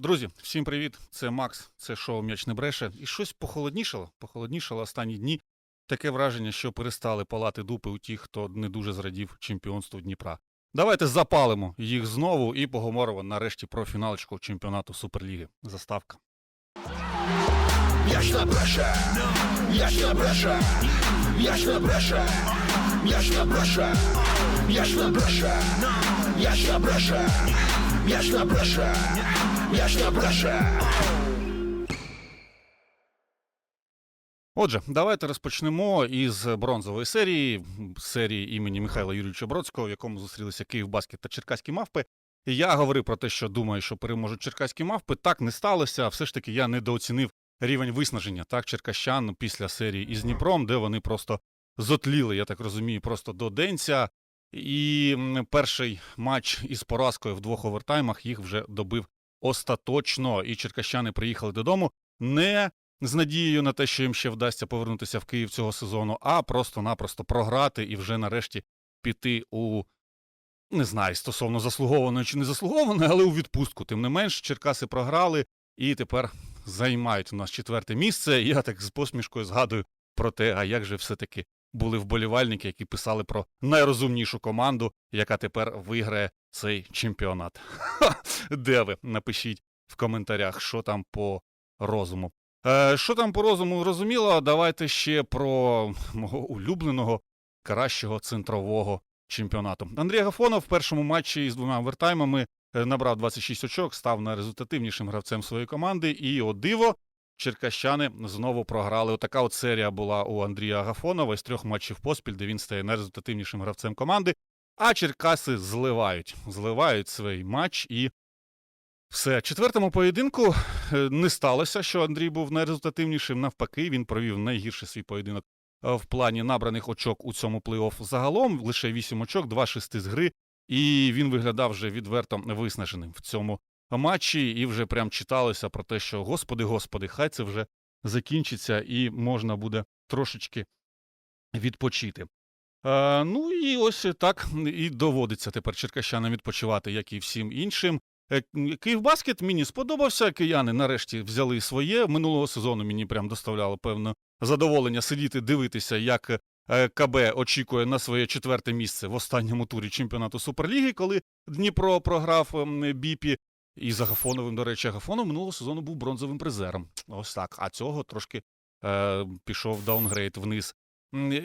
Друзі, всім привіт! Це Макс, це шоу М'яч не бреше. І щось похолоднішало, похолоднішало останні дні. Таке враження, що перестали палати дупи у тих, хто не дуже зрадів чемпіонству Дніпра. Давайте запалимо їх знову і поговоримо нарешті про фіналочку чемпіонату Суперліги. Заставка. М'яч не бреше, м'яч не бреше, м'яч не бреше, м'яч не бреше, м'яч не бреше, м'яч не бреше, м'яч не бреше, м'яч не бреше. Отже, давайте розпочнемо із бронзової серії, серії імені Михайла Юрійовича Бродського, в якому зустрілися Київ Баскет та Черкаські мавпи. Я говорив про те, що думаю, що переможуть черкаські мавпи. Так не сталося. Все ж таки я недооцінив рівень виснаження так черкащан після серії із Дніпром, де вони просто зотліли, я так розумію, просто до денця. І перший матч із поразкою в двох овертаймах їх вже добив остаточно. І черкащани приїхали додому не з надією на те, що їм ще вдасться повернутися в Київ цього сезону, а просто-напросто програти і вже нарешті піти у. Не знаю, стосовно заслугованої чи не заслугованої, але у відпустку. Тим не менш, Черкаси програли і тепер займають у нас четверте місце. Я так з посмішкою згадую про те, а як же все-таки були вболівальники, які писали про найрозумнішу команду, яка тепер виграє цей чемпіонат. Де ви? Напишіть в коментарях, що там по розуму. Е, що там по розуму зрозуміло, давайте ще про мого улюбленого кращого центрового чемпіонату. Андрій Агафонов в першому матчі з двома овертаймами е, набрав 26 очок, став найрезультативнішим гравцем своєї команди. І о диво, черкащани знову програли. Отака от серія була у Андрія Агафонова з трьох матчів поспіль, де він стає найрезультативнішим гравцем команди. А Черкаси зливають, зливають свій матч і все. Четвертому поєдинку е, не сталося, що Андрій був найрезультативнішим. Навпаки, він провів найгірший свій поєдинок е, в плані набраних очок у цьому плей-офф загалом. Лише 8 очок, 2 шести з гри. І він виглядав вже відверто виснаженим в цьому матчі. І вже прям читалося про те, що господи, господи, хай це вже закінчиться, і можна буде трошечки відпочити. Е, ну і ось так і доводиться тепер черкащанам відпочивати, як і всім іншим. Е, Київбаскет мені сподобався. Кияни нарешті взяли своє. Минулого сезону мені прям доставляло певне задоволення сидіти, дивитися, як е, КБ очікує на своє четверте місце в останньому турі чемпіонату Суперліги, коли Дніпро програв ем, Біпі. І з Агафоновим, до речі, Агафонов минулого сезону був бронзовим призером. Ось так. А цього трошки е, пішов даунгрейд вниз.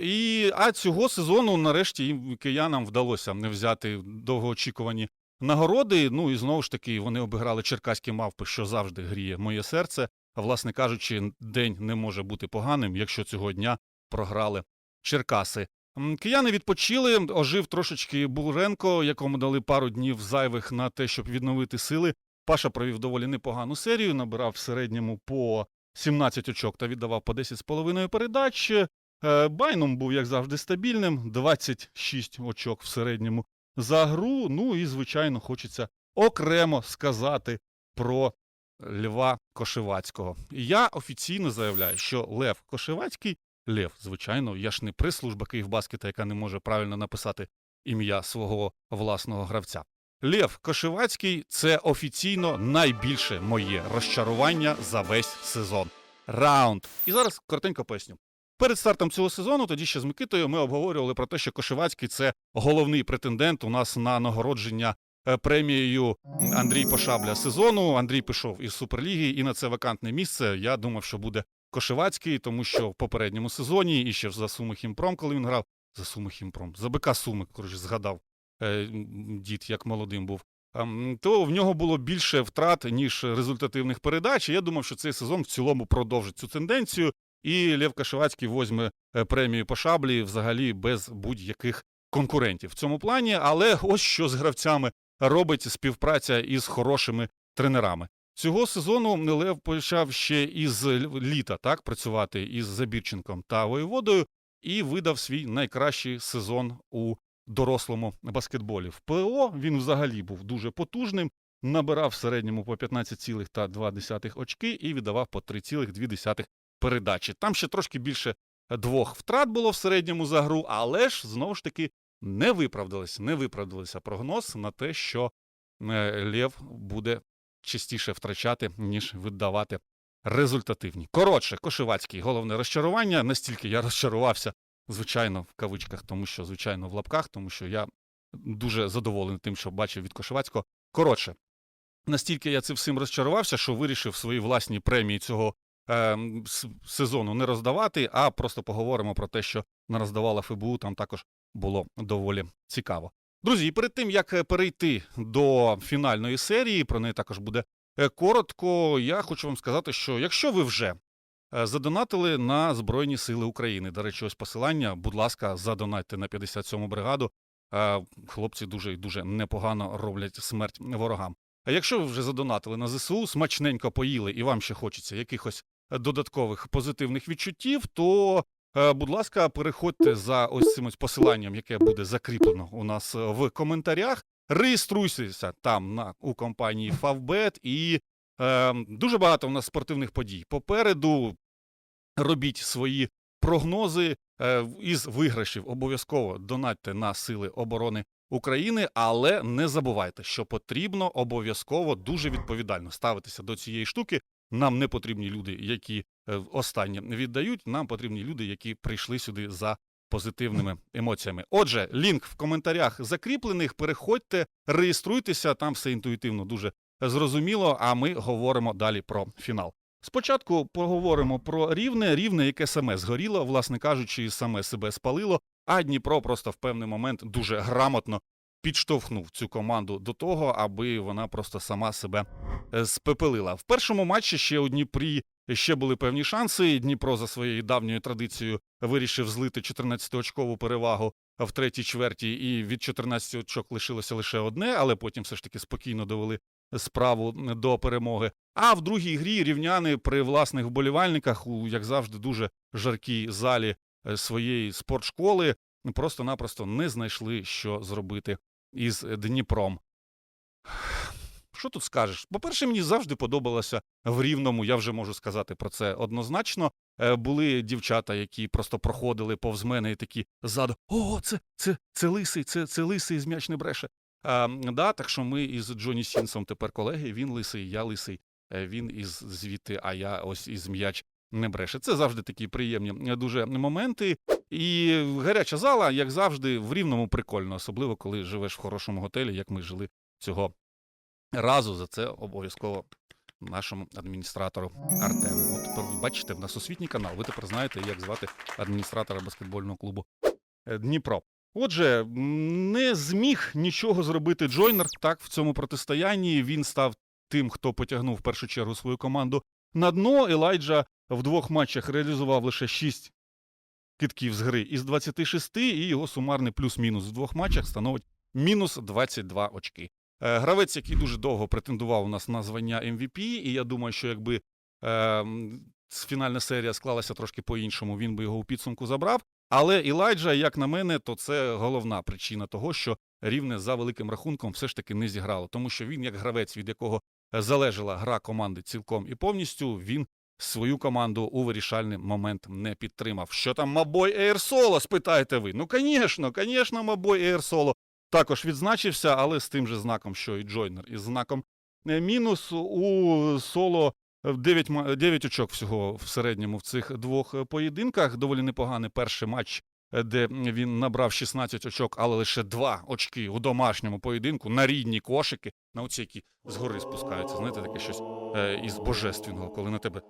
І, а цього сезону, нарешті, киянам вдалося не взяти довгоочікувані нагороди. Ну і знову ж таки вони обіграли черкаські мавпи, що завжди гріє моє серце. А власне кажучи, день не може бути поганим, якщо цього дня програли Черкаси. Кияни відпочили, ожив трошечки Буренко, якому дали пару днів зайвих на те, щоб відновити сили. Паша провів доволі непогану серію, набирав в середньому по 17 очок та віддавав по 10,5 передач. Е, Байном був, як завжди, стабільним, 26 очок в середньому за гру. Ну і, звичайно, хочеться окремо сказати про Льва Кошевацького. Я офіційно заявляю, що Лев Кошевацький, Лев, звичайно, я ж не прес-служба Київбаскета, яка не може правильно написати ім'я свого власного гравця. Лев Кошевацький це офіційно найбільше моє розчарування за весь сезон. Раунд. І зараз коротенько поясню. Перед стартом цього сезону, тоді ще з Микитою, ми обговорювали про те, що Кошевацький це головний претендент у нас на нагородження е, премією Андрій Пошабля сезону. Андрій пішов із Суперліги, і на це вакантне місце. Я думав, що буде Кошевацький, тому що в попередньому сезоні і ще за Суми Хімпром, коли він грав, за Суми Хімпром, за БК Суми, коротше, згадав е, дід, як молодим був. То в нього було більше втрат, ніж результативних передач. Я думав, що цей сезон в цілому продовжить цю тенденцію. І Лев Кашевацький возьме е, премію по шаблі взагалі без будь-яких конкурентів в цьому плані. Але ось що з гравцями робить співпраця із хорошими тренерами. Цього сезону Лев почав ще із літа так працювати із Забірченком та Воєводою і видав свій найкращий сезон у дорослому баскетболі. В ПО він взагалі був дуже потужним, набирав в середньому по 15,2 очки і віддавав по 3,2 передачі. Там ще трошки більше двох втрат було в середньому за гру, але ж знову ж таки не виправдалися, не виправдалися прогноз на те, що е, Лев буде частіше втрачати, ніж віддавати результативні. Коротше, Кошевацький головне розчарування. Настільки я розчарувався, звичайно, в кавичках, тому що, звичайно, в лапках, тому що я дуже задоволений тим, що бачив від Кошевацького. Коротше, настільки я цим всім розчарувався, що вирішив свої власні премії цього е, сезону не роздавати, а просто поговоримо про те, що не роздавала ФБУ. Там також було доволі цікаво. Друзі, і перед тим як е, перейти до фінальної серії, про неї також буде е, коротко. Я хочу вам сказати, що якщо ви вже е, задонатили на Збройні Сили України, до речі, ось посилання, будь ласка, задонатьте на 57-му бригаду. Хлопці дуже і дуже непогано роблять смерть ворогам. А якщо ви вже задонатили на ЗСУ, смачненько поїли і вам ще хочеться якихось додаткових позитивних відчуттів, то Е, Будь ласка, переходьте за ось цим посиланням, яке буде закріплено у нас е, в коментарях. Реєструйтеся там на у компанії Favbet і е, дуже багато у нас спортивних подій. Попереду робіть свої прогнози е, із виграшів. Обов'язково донатьте на сили оборони України, але не забувайте, що потрібно обов'язково дуже відповідально ставитися до цієї штуки. Нам не потрібні люди, які е, останнє віддають. Нам потрібні люди, які прийшли сюди за позитивними емоціями. Отже, лінк в коментарях закріплених. Переходьте, реєструйтеся. Там все інтуїтивно дуже зрозуміло. А ми говоримо далі про фінал. Спочатку поговоримо про рівне, рівне, яке саме згоріло, власне кажучи, саме себе спалило. А Дніпро просто в певний момент дуже грамотно підштовхнув цю команду до того, аби вона просто сама себе е, спепелила. В першому матчі ще у Дніпрі ще були певні шанси. Дніпро за своєю давньою традицією вирішив злити 14-очкову перевагу в третій чверті, і від 14 очок лишилося лише одне, але потім все ж таки спокійно довели справу до перемоги. А в другій грі рівняни при власних вболівальниках, у як завжди, дуже жаркій залі е, своєї спортшколи, просто-напросто не знайшли, що зробити із Дніпром. Що тут скажеш? По-перше, мені завжди подобалося в рівному, я вже можу сказати про це однозначно. Е, Були дівчата, які просто проходили повз мене і такі ззаду: О, це, це, це лисий, це, це лисий з м'яч не бреше. А, да, так що ми із Джоні Сінсом тепер колеги. Він лисий, я лисий, е, він із звідти, а я ось із м'яч не бреше. Це завжди такі приємні е, дуже моменти. І гаряча зала, як завжди, в рівному прикольно, особливо коли живеш в хорошому готелі, як ми жили цього разу. За це обов'язково нашому адміністратору Артему. От бачите, в нас освітній канал. Ви тепер знаєте, як звати адміністратора баскетбольного клубу е, Дніпро. Отже, не зміг нічого зробити Джойнер так в цьому протистоянні. Він став тим, хто потягнув в першу чергу свою команду на дно. Елайджа в двох матчах реалізував лише 6 китків з гри із 26, і його сумарний плюс-мінус в двох матчах становить мінус 22 очки. Е, Гравець, який дуже довго претендував у нас на звання MVP, і я думаю, що якби е, фінальна серія склалася трошки по-іншому, він би його у підсумку забрав. Але Ілайджа, як на мене, то це головна причина того, що рівне за великим рахунком все ж таки не зіграло. Тому що він, як гравець, від якого залежала гра команди цілком і повністю, він свою команду у вирішальний момент не підтримав. Що там Мабой Ейр Соло, спитаєте ви? Ну, звісно, звісно, Мабой Ейр Соло також відзначився, але з тим же знаком, що і Джойнер, із знаком е, мінус у соло 9, 9 очок всього в середньому в цих двох е, поєдинках. Доволі непоганий перший матч, е, де він набрав 16 очок, але лише 2 очки у домашньому поєдинку на рідні кошики, на оці, які згори спускаються. Знаєте, таке щось із божественного, коли на тебе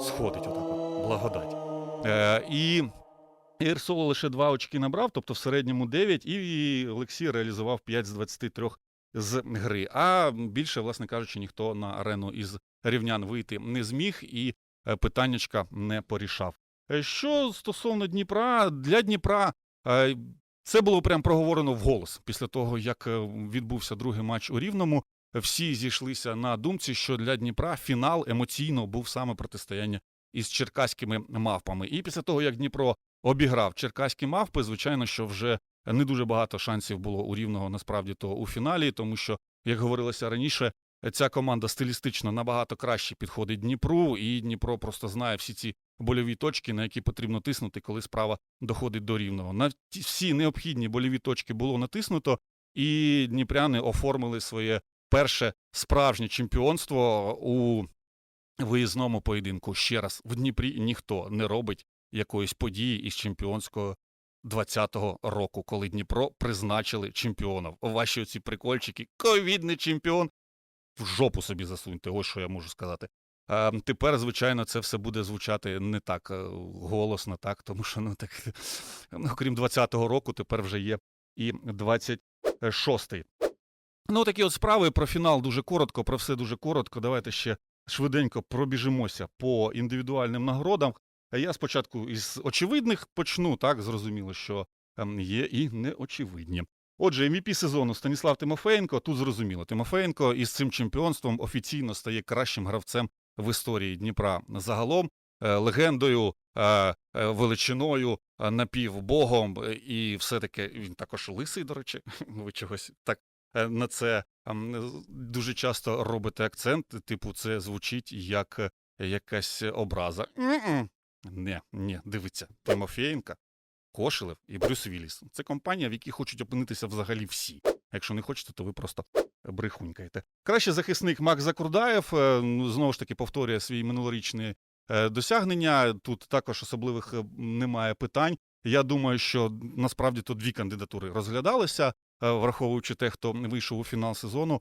сходить отак от, благодать. Е, і Ейр Соло лише 2 очки набрав, тобто в середньому 9, і Олексій реалізував 5 з 23 з гри. А більше, власне кажучи, ніхто на арену із рівнян вийти не зміг і е, питаннячка не порішав. Е, Що стосовно Дніпра, для Дніпра е, це було прям проговорено вголос після того, як відбувся другий матч у Рівному. Всі зійшлися на думці, що для Дніпра фінал емоційно був саме протистояння із черкаськими мавпами. І після того, як Дніпро обіграв черкаські мавпи, звичайно, що вже не дуже багато шансів було у рівного насправді то у фіналі, тому що, як говорилося раніше, ця команда стилістично набагато краще підходить Дніпру, і Дніпро просто знає всі ці больові точки, на які потрібно тиснути, коли справа доходить до рівного. На всі необхідні больові точки було натиснуто, і дніпряни оформили своє перше справжнє чемпіонство у виїзному поєдинку. Ще раз, в Дніпрі ніхто не робить якоїсь події із чемпіонського 20-го року, коли Дніпро призначили чемпіоном. Ваші оці прикольчики, ковідний чемпіон. В жопу собі засуньте, ось що я можу сказати. А, тепер, звичайно, це все буде звучати не так е, голосно, так, тому що ну так, ну, крім 20-го року, тепер вже є і 26-й. Ну, такі от справи про фінал дуже коротко, про все дуже коротко. Давайте ще швиденько пробіжимося по індивідуальним нагородам. Я спочатку із очевидних почну, так, зрозуміло, що ем, є і неочевидні. Отже, MVP сезону Станіслав Тимофеєнко. Тут зрозуміло, Тимофеєнко із цим чемпіонством офіційно стає кращим гравцем в історії Дніпра загалом, е, легендою, е, е, величиною, напівбогом, і все-таки він також лисий, до речі. Ви чогось так на це ем, дуже часто робите акцент. Типу, це звучить як е, якась образа. Не, ні, дивіться, Тимофєєнка, Кошелев і Брюс Вілліс. Це компанія, в якій хочуть опинитися взагалі всі. Якщо не хочете, то ви просто брехунькаєте. Кращий захисник Макс Закурдаєв е, знову ж таки повторює свій минулорічні е, досягнення. Тут також особливих е, немає питань. Я думаю, що насправді тут дві кандидатури розглядалися, е, враховуючи те, хто вийшов у фінал сезону.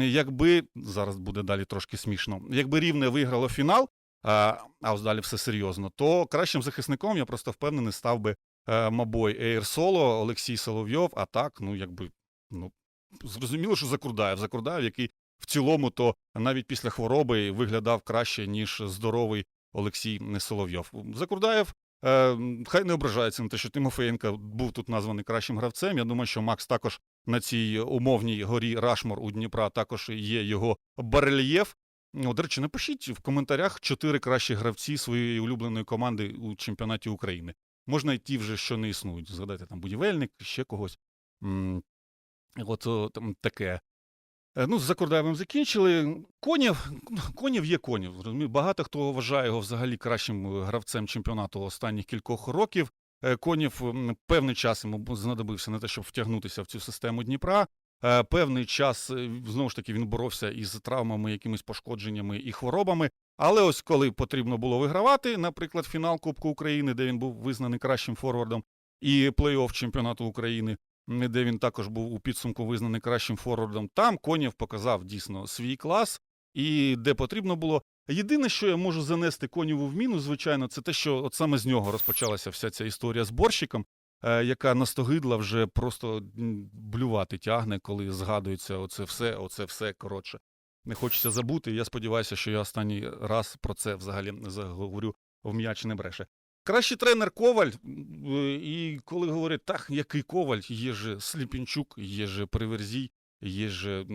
Якби зараз буде далі трошки смішно, якби рівне виграло фінал, а, а ось далі все серйозно, то кращим захисником я просто впевнений став би е, Мабой Ейр Соло, Олексій Соловйов. А так, ну якби ну зрозуміло, що Закурдаєв. Закурдаєв, який в цілому то навіть після хвороби виглядав краще, ніж здоровий Олексій Соловйов. Закурдаєв. Е, хай не ображається на те, що Тимофеєнко був тут названий кращим гравцем. Я думаю, що Макс також на цій умовній горі Рашмор у Дніпра також є його барельєф. До речі, напишіть в коментарях чотири кращі гравці своєї улюбленої команди у чемпіонаті України. Можна й ті вже, що не існують. Згадайте там будівельник, ще когось. От там таке. Е, Ну, з Закордаєвим закінчили. Конєв, Конєв є Конєв. Багато хто вважає його взагалі кращим е, гравцем чемпіонату останніх кількох років. Е, Конєв певний час йому знадобився на те, щоб втягнутися в цю систему Дніпра. Певний час знову ж таки він боровся із травмами, якимись пошкодженнями і хворобами. Але ось коли потрібно було вигравати, наприклад, фінал Кубку України, де він був визнаний кращим форвардом, і плей-офф чемпіонату України, де він також був у підсумку визнаний кращим форвардом, там Конєв показав дійсно свій клас, і де потрібно було. Єдине, що я можу занести Конєву в мінус, звичайно, це те, що от саме з нього розпочалася вся ця історія з борщиком, е, яка настогидла вже просто блювати тягне, коли згадується оце все, оце все коротше. Не хочеться забути. Я сподіваюся, що я останній раз про це взагалі не заговорю в м'яч не бреше. Кращий тренер Коваль. е, І коли говорять, так, який Коваль, є же Сліпінчук, є же Приверзій, є же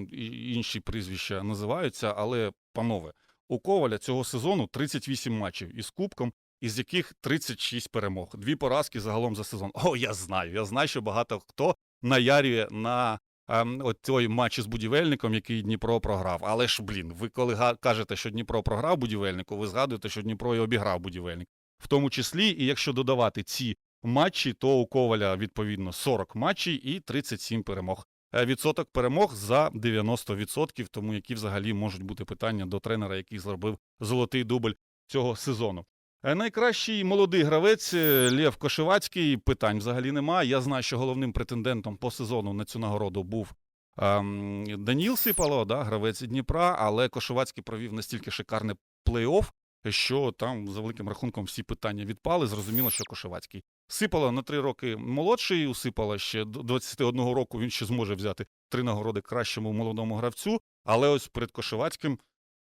інші прізвища називаються, але, панове, у Коваля цього сезону 38 матчів із Кубком, із яких 36 перемог. Дві поразки загалом за сезон. О, я знаю. Я знаю, що багато хто наярює на ем, от той матч із будівельником, який Дніпро програв. Але ж, блін, ви коли кажете, що Дніпро програв будівельнику, ви згадуєте, що Дніпро і обіграв будівельник. В тому числі, і якщо додавати ці матчі, то у Коваля відповідно 40 матчів і 37 перемог. Е, Відсоток перемог за 90%, тому які взагалі можуть бути питання до тренера, який зробив золотий дубль цього сезону. Е, Найкращий молодий гравець е, Лев Кошевацький. Питань взагалі немає. Я знаю, що головним претендентом по сезону на цю нагороду був ем, Даніл Сипало, да, гравець Дніпра, але Кошевацький провів настільки шикарне плей-офф, що там за великим рахунком всі питання відпали. Зрозуміло, що Кошевацький. Сипало на три роки молодший, у Сипала ще до 21 року він ще зможе взяти три нагороди кращому молодому гравцю. Але ось перед Кошевацьким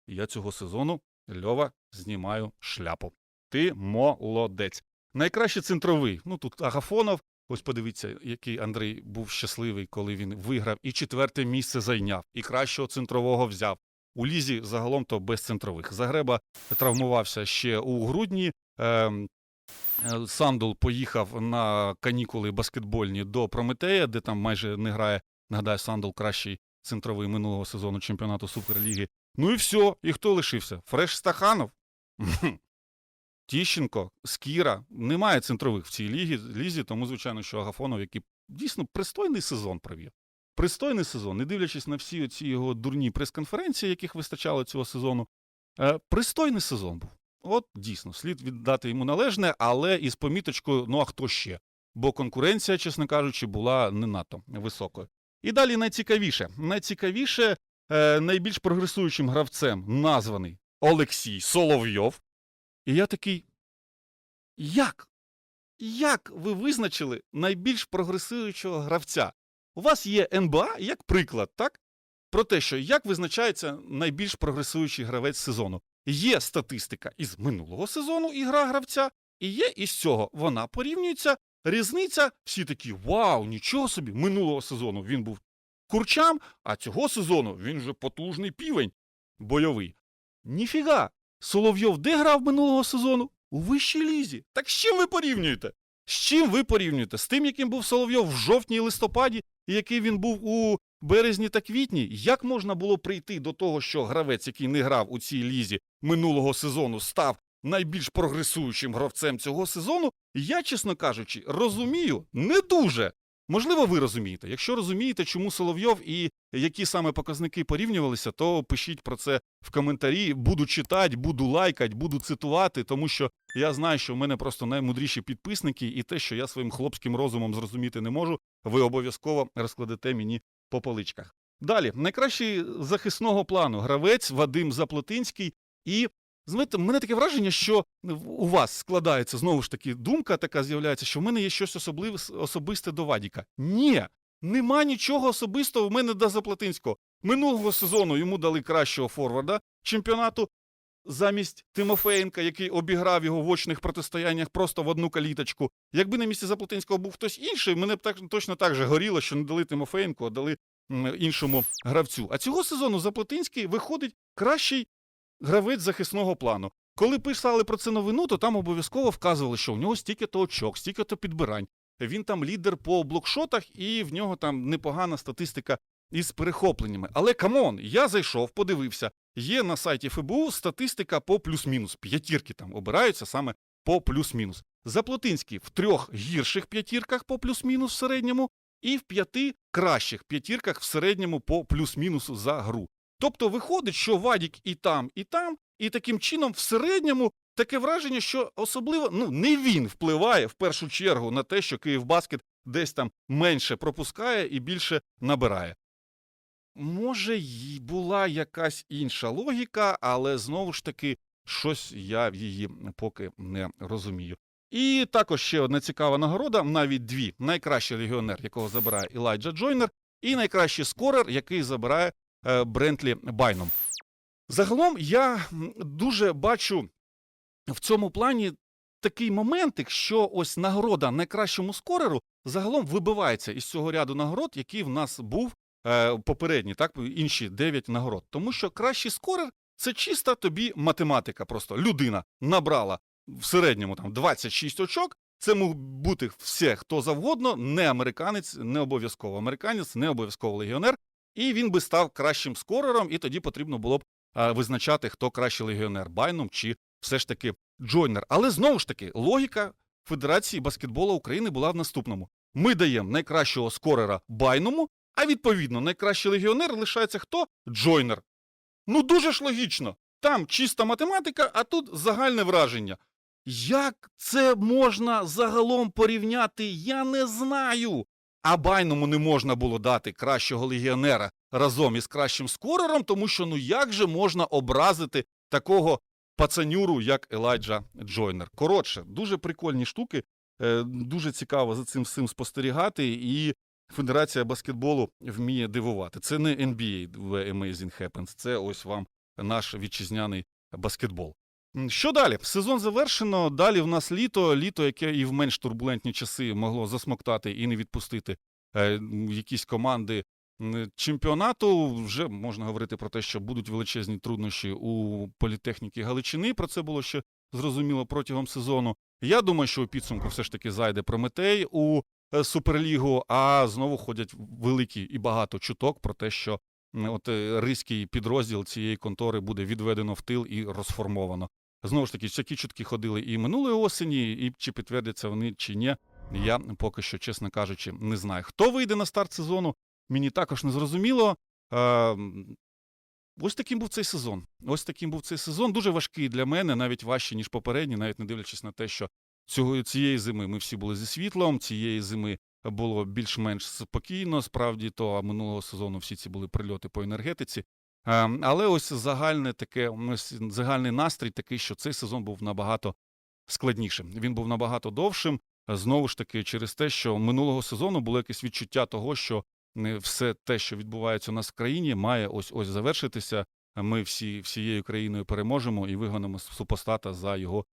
я цього сезону Льова знімаю шляпу. Ти молодець. Найкращий центровий. Ну тут Агафонов. Ось подивіться, який Андрій був щасливий, коли він виграв і четверте місце зайняв, і кращого центрового взяв. У лізі загалом то без центрових. Загреба травмувався ще у грудні. Ем, е, Сандул поїхав на канікули баскетбольні до Прометея, де там майже не грає. Нагадаю, Сандул кращий центровий минулого сезону чемпіонату Суперліги. Ну і все. І хто лишився? Фреш Стаханов? Тіщенко, Скіра. Немає центрових в цій лізі, лізі тому, звичайно, що Агафонов, який дійсно пристойний сезон провів. Пристойний сезон, не дивлячись на всі ці його дурні прес-конференції, яких вистачало цього сезону. Е, пристойний сезон був. От дійсно, слід віддати йому належне, але із поміточкою, ну а хто ще? Бо конкуренція, чесно кажучи, була не надто високою. І далі найцікавіше. Найцікавіше, е, найбільш прогресуючим гравцем названий Олексій Соловйов. І я такий. Як? Як ви визначили найбільш прогресуючого гравця? У вас є НБА як приклад, так? Про те, що як визначається найбільш прогресуючий гравець сезону. Є статистика із минулого сезону ігра гравця, і є із цього. Вона порівнюється. Різниця, всі такі: вау, нічого собі! Минулого сезону він був курчам, а цього сезону він вже потужний півень бойовий. Ніфіга! Соловйов де грав минулого сезону? У вищій лізі. Так з чим ви порівнюєте? З чим ви порівнюєте? З тим, яким був Соловйов в жовтні і листопаді, який він був у березні та квітні? Як можна було прийти до того, що гравець, який не грав у цій лізі минулого сезону, став найбільш прогресуючим гравцем цього сезону? Я, чесно кажучи, розумію не дуже. Можливо, ви розумієте. Якщо розумієте, чому Соловйов і які саме показники порівнювалися, то пишіть про це в коментарі. Буду читати, буду лайкати, буду цитувати, тому що я знаю, що в мене просто наймудріші підписники, і те, що я своїм хлопським розумом зрозуміти не можу, ви обов'язково розкладете мені по поличках. Далі, найкращий захисного плану гравець Вадим Заплотинський. І знаєте, мене таке враження, що у вас складається знову ж таки думка, така з'являється, що в мене є щось особливе особисте до Вадіка. Ні, нема нічого особистого в мене до Заплатинського. Минулого сезону йому дали кращого форварда чемпіонату замість Тимофеєнка, який обіграв його в очних протистояннях просто в одну каліточку. Якби на місці Заплатинського був хтось інший, мене б так точно так же горіло, що не дали Тимофеєнку, а дали іншому гравцю. А цього сезону Заплатинський виходить кращий гравець захисного плану. Коли писали про це новину, то там обов'язково вказували, що в нього стільки-то очок, стільки-то підбирань. Він там лідер по блокшотах, і в нього там непогана статистика із перехопленнями. Але камон, я зайшов, подивився. Є на сайті ФБУ статистика по плюс-мінус. П'ятірки там обираються саме по плюс-мінус. Заплотинський в трьох гірших п'ятірках по плюс-мінус в середньому, і в п'яти кращих п'ятірках в середньому по плюс-мінусу за гру. Тобто виходить, що Вадік і там, і там, і таким чином в середньому таке враження, що особливо ну не він впливає в першу чергу на те, що Київбаскет десь там менше пропускає і більше набирає. Може, й була якась інша логіка, але знову ж таки щось я її поки не розумію. І також ще одна цікава нагорода, навіть дві: найкращий легіонер, якого забирає Ілайджа Джойнер, і найкращий скорер, який забирає е, Брентлі Байном. Загалом я дуже бачу в цьому плані такий моментик, що ось нагорода найкращому скореру загалом вибивається із цього ряду нагород, який в нас був попередні, так інші 9 нагород. Тому що кращий скорер це чиста тобі математика. Просто людина набрала в середньому там 26 очок. Це мог бути все хто завгодно, не американець, не обов'язково американець, не обов'язково легіонер. І він би став кращим скорером, і тоді потрібно було б е, визначати, хто кращий легіонер Байном чи все ж таки Джойнер. Але знову ж таки, логіка Федерації баскетболу України була в наступному: ми даємо найкращого скорера Байному, а відповідно найкращий легіонер лишається хто? Джойнер. Ну дуже ж логічно. Там чиста математика, а тут загальне враження. Як це можна загалом порівняти, я не знаю. А Байному не можна було дати кращого легіонера разом із кращим скорером, тому що ну як же можна образити такого пацанюру, як Елайджа Джойнер. Коротше, дуже прикольні штуки, е, дуже цікаво за цим всім спостерігати, і Федерація баскетболу вміє дивувати. Це не NBA Amazing Happens, це ось вам наш вітчизняний баскетбол. Що далі? Сезон завершено. Далі в нас літо, літо, яке і в менш турбулентні часи могло засмоктати і не відпустити е, якісь команди чемпіонату. Вже можна говорити про те, що будуть величезні труднощі у політехніки Галичини. Про це було ще зрозуміло протягом сезону. Я думаю, що у підсумку все ж таки зайде Прометей у Суперлігу, а знову ходять великі і багато чуток про те, що от е, ризький підрозділ цієї контори буде відведено в тил і розформовано. Знову ж таки, такі чутки ходили і минулої осені, і чи підтвердяться вони чи ні, я поки що, чесно кажучи, не знаю. Хто вийде на старт сезону? мені також не зрозуміло. Е, Ось таким був цей сезон. Ось таким був цей сезон. Дуже важкий для мене, навіть важчий, ніж попередній, навіть не дивлячись на те, що цього цієї зими ми всі були зі світлом. Цієї зими було більш-менш спокійно. Справді, то минулого сезону всі ці були прильоти по енергетиці. Е, Але ось загальне таке, ось загальний настрій такий, що цей сезон був набагато складнішим. Він був набагато довшим. е, Знову ж таки, через те, що минулого сезону було якесь відчуття того, що не все те, що відбувається у нас в країні, має ось ось завершитися. Ми всі всією країною переможемо і вигонимо супостата за його е,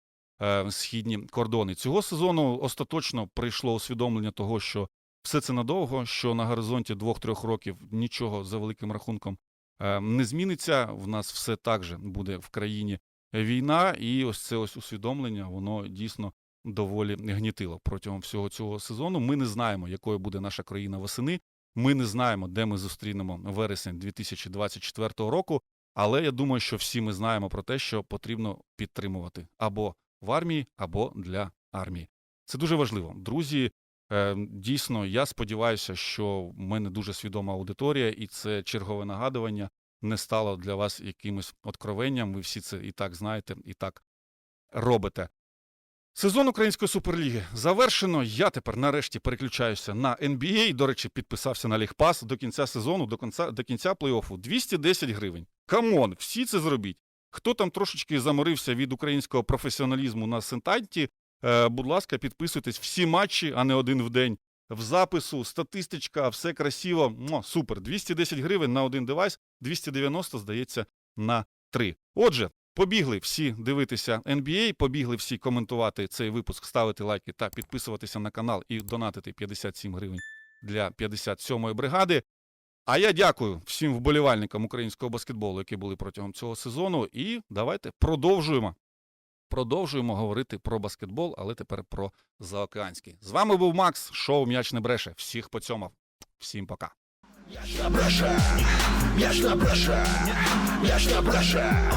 східні кордони. Цього сезону остаточно прийшло усвідомлення того, що все це надовго, що на горизонті двох-трьох років нічого за великим рахунком е, не зміниться. В нас все так же буде в країні війна, і ось це ось усвідомлення, воно дійсно доволі гнітило протягом всього цього сезону. Ми не знаємо, якою буде наша країна восени. Ми не знаємо, де ми зустрінемо вересень 2024 року. Але я думаю, що всі ми знаємо про те, що потрібно підтримувати або в армії, або для армії. Це дуже важливо. Друзі, е, дійсно, я сподіваюся, що в мене дуже свідома аудиторія, і це чергове нагадування не стало для вас якимось откровенням. Ви всі це і так знаєте, і так робите. Сезон Української суперліги завершено. Я тепер нарешті переключаюся на NBA. До речі, підписався на Лігпас до кінця сезону, до кінця, до кінця плей-оффу. 210 гривень. Камон, всі це зробіть. Хто там трошечки заморився від українського професіоналізму на Сентанті, е, будь ласка, підписуйтесь всі матчі, а не один в день. В запису, статистичка, все красиво. Мо, супер. 210 гривень на один девайс, 290, здається, на три. Отже, побігли всі дивитися NBA, побігли всі коментувати цей випуск, ставити лайки та підписуватися на канал і донатити 57 гривень для 57-ї бригади. А я дякую всім вболівальникам українського баскетболу, які були протягом цього сезону. І давайте продовжуємо. Продовжуємо говорити про баскетбол, але тепер про заокеанський. З вами був Макс, шоу М'яч не бреше. Всіх поцьомав. Всім пока. М'яч не бреше, м'яч не бреше, м'яч не бреше,